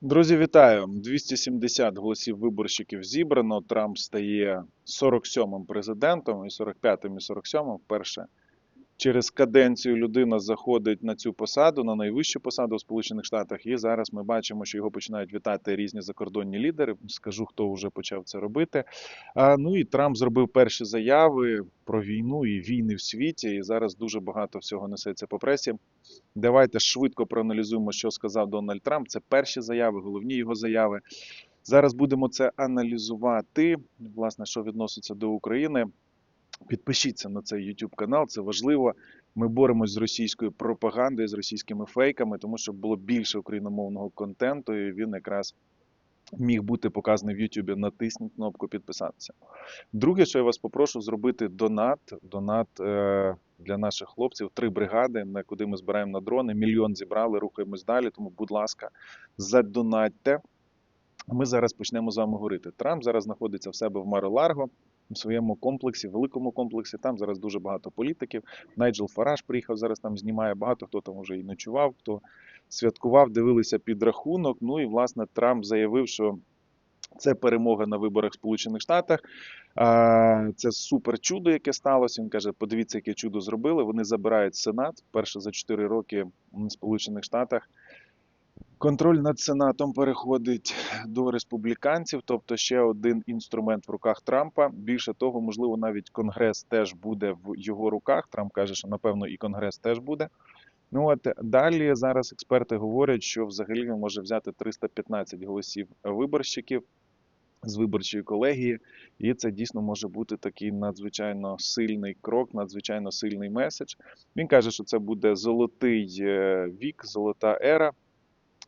Друзі, вітаю! 270 голосів виборщиків зібрано. Трамп стає 47-м президентом і 45-м і 47-м. Вперше через каденцію людина заходить на цю посаду, на найвищу посаду в Сполучених Штатах. І зараз ми бачимо, що його починають вітати різні закордонні лідери. Скажу, хто вже почав це робити. А, ну і Трамп зробив перші заяви про війну і війни в світі. І зараз дуже багато всього несеться по пресі. Давайте швидко проаналізуємо, що сказав Дональд Трамп. Це перші заяви, головні його заяви. Зараз будемо це аналізувати. Власне, що відноситься до України. Підпишіться на цей YouTube канал, це важливо. Ми боремось з російською пропагандою, з російськими фейками, тому що було більше україномовного контенту, і він якраз міг бути показаний в YouTube. Натисніть кнопку підписатися. Друге, що я вас попрошу зробити донат. Донат е, для наших хлопців. Три бригади, на куди ми збираємо на дрони. Мільйон зібрали, рухаємось далі. Тому, будь ласка, задонатьте. Ми зараз почнемо з вами говорити. Трамп зараз знаходиться в себе в Маро-Ларго, у своєму комплексі, великому комплексі. Там зараз дуже багато політиків. Найджел Фараж приїхав зараз там, знімає багато хто там вже і ночував, хто святкував, дивилися підрахунок. Ну і власне Трамп заявив, що це перемога на виборах в Сполучених Штатах. Це супер чудо, яке сталося. Він каже: подивіться, яке чудо зробили. Вони забирають Сенат вперше за 4 роки в Сполучених Штатах. Контроль над Сенатом переходить до республіканців, тобто ще один інструмент в руках Трампа. Більше того, можливо, навіть Конгрес теж буде в його руках. Трамп каже, що напевно і Конгрес теж буде. Ну от далі зараз експерти говорять, що взагалі він може взяти 315 голосів виборщиків з виборчої колегії, і це дійсно може бути такий надзвичайно сильний крок, надзвичайно сильний меседж. Він каже, що це буде золотий е, вік, золота ера.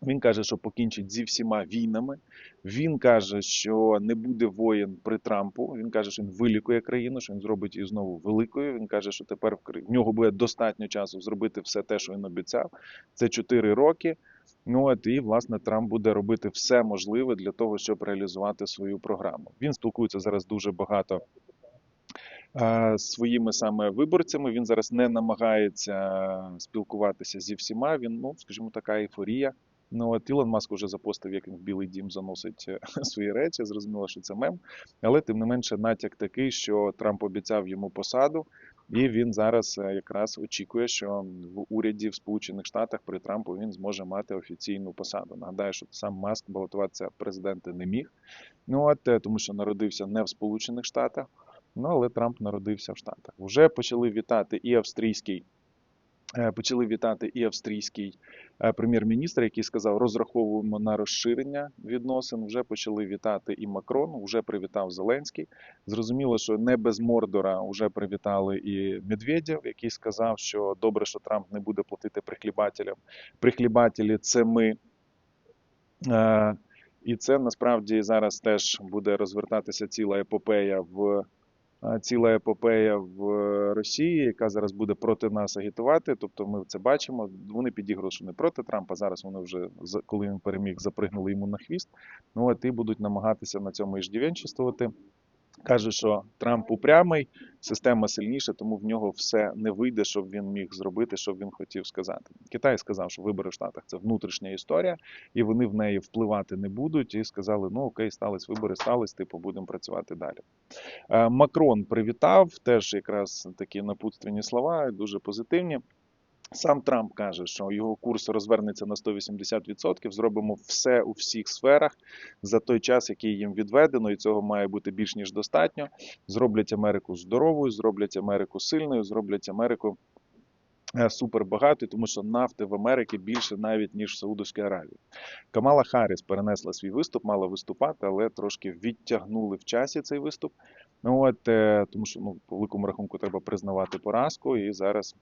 Він каже, що покінчить зі всіма війнами. Він каже, що не буде воєн при Трампу. Він каже, що він вилікує країну, що він зробить її знову великою. Він каже, що тепер в нього буде достатньо часу зробити все те, що він обіцяв. Це 4 роки. Ну от і власне Трамп буде робити все можливе для того, щоб реалізувати свою програму. Він спілкується зараз дуже багато. Своїми саме виборцями він зараз не намагається спілкуватися зі всіма. Він, ну скажімо, така ейфорія. Ну от Ілон Маск вже запостив, як він в Білий Дім заносить е, свої речі. Зрозуміло, що це мем. Але тим не менше, натяк такий, що Трамп обіцяв йому посаду, і він зараз е, якраз очікує, що в уряді в Сполучених Штатах при Трампу він зможе мати офіційну посаду. Нагадаю, що сам Маск балотуватися президенти не міг. Ну от е, тому, що народився не в Сполучених Штатах. Ну але Трамп народився в Штатах. Вже почали вітати і австрійський. Почали вітати і австрійський прем'єр-міністр, який сказав, розраховуємо на розширення відносин. Вже почали вітати і Макрон, вже привітав Зеленський. Зрозуміло, що не без Мордора вже привітали і Медведєв, який сказав, що добре, що Трамп не буде платити прихлібателям. Прихлібателі це ми. І це насправді зараз теж буде розвертатися ціла епопея в ціла епопея в Росії, яка зараз буде проти нас агітувати. Тобто, ми це бачимо. Вони підіграли, що не проти Трампа. Зараз вони вже коли він переміг, запригнули йому на хвіст. Ну от і будуть намагатися на цьому іждівенчествувати. Каже, що Трамп упрямий, система сильніша, тому в нього все не вийде, щоб він міг зробити, що він хотів сказати. Китай сказав, що вибори в Штатах це внутрішня історія, і вони в неї впливати не будуть. І сказали: ну окей, стались вибори, стались, типу, будемо працювати далі. Е, Макрон привітав теж якраз такі напутственні слова, дуже позитивні. Сам Трамп каже, що його курс розвернеться на 180%. Зробимо все у всіх сферах за той час, який їм відведено, і цього має бути більш ніж достатньо. Зроблять Америку здоровою, зроблять Америку сильною, зроблять Америку е, супербагатою, тому що нафти в Америці більше навіть ніж в Саудовській Аравії. Камала Харріс перенесла свій виступ, мала виступати, але трошки відтягнули в часі цей виступ. Ну от е, тому, що ну по великому рахунку треба признавати поразку, і зараз.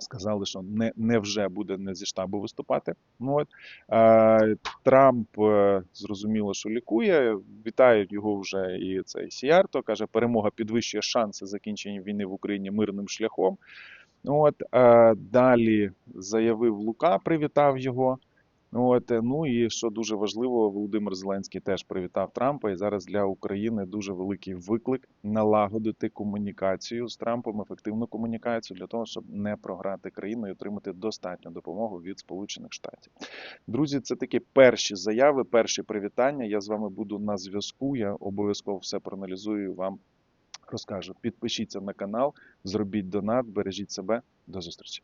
Сказали, що не не вже буде не зі штабу виступати. Ну, от. Е, Трамп е, зрозуміло, що лікує. Вітають його вже і цей Сіярто. Каже, перемога підвищує шанси закінчення війни в Україні мирним шляхом. Ну, от. Е, далі заявив Лука, привітав його. От, е, ну і що дуже важливо, Володимир Зеленський теж привітав Трампа. І зараз для України дуже великий виклик налагодити комунікацію з Трампом, ефективну комунікацію для того, щоб не програти країну і отримати достатню допомогу від Сполучених Штатів. Друзі, це такі перші заяви, перші привітання. Я з вами буду на зв'язку. Я обов'язково все проаналізую і вам розкажу. Підпишіться на канал, зробіть донат, бережіть себе. До зустрічі.